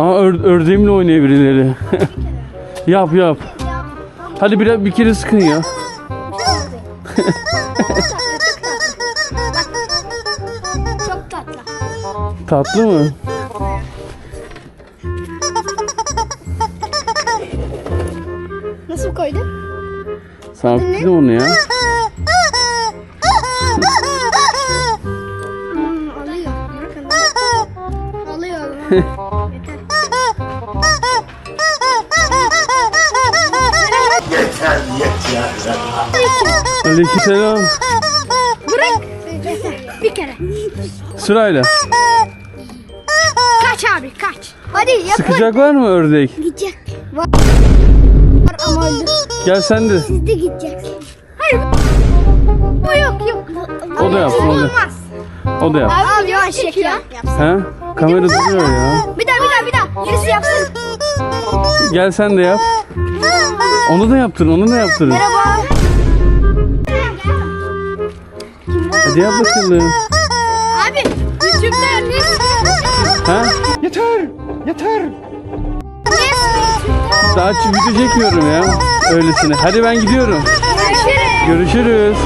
Aa ör- ördeğimle oynuyor birileri. yap yap. Hadi bir, bir kere sıkın ya. Çok tatlı. Tatlı mı? Nasıl koydun? Dedim onu ya. Hmm, alıyor. Bakın. Alıyor. Aleykümselam. Bırak. Bir kere. Sırayla. Kaç abi kaç. Hadi yapın. Sıkacak var mı ördek? Gidecek. Var ama öldü. Gel sen de. Siz de gidecek. Hayır. Bu yok yok. O da yapsın, o da. Olmaz. O da yap. Abi yavaş çekiyor. He? Kamera duruyor ya. Bir daha bir daha bir daha. Birisi yapsın. Gel sen de yap. Onu da yaptır, onu da yaptır. Merhaba. Hadi yap bakalım. Abi YouTube'da. Ha? Yeter! Yeter! Daha ç- video çekmiyorum ya. Öylesine. Hadi ben gidiyorum. Görüşürüz. Görüşürüz.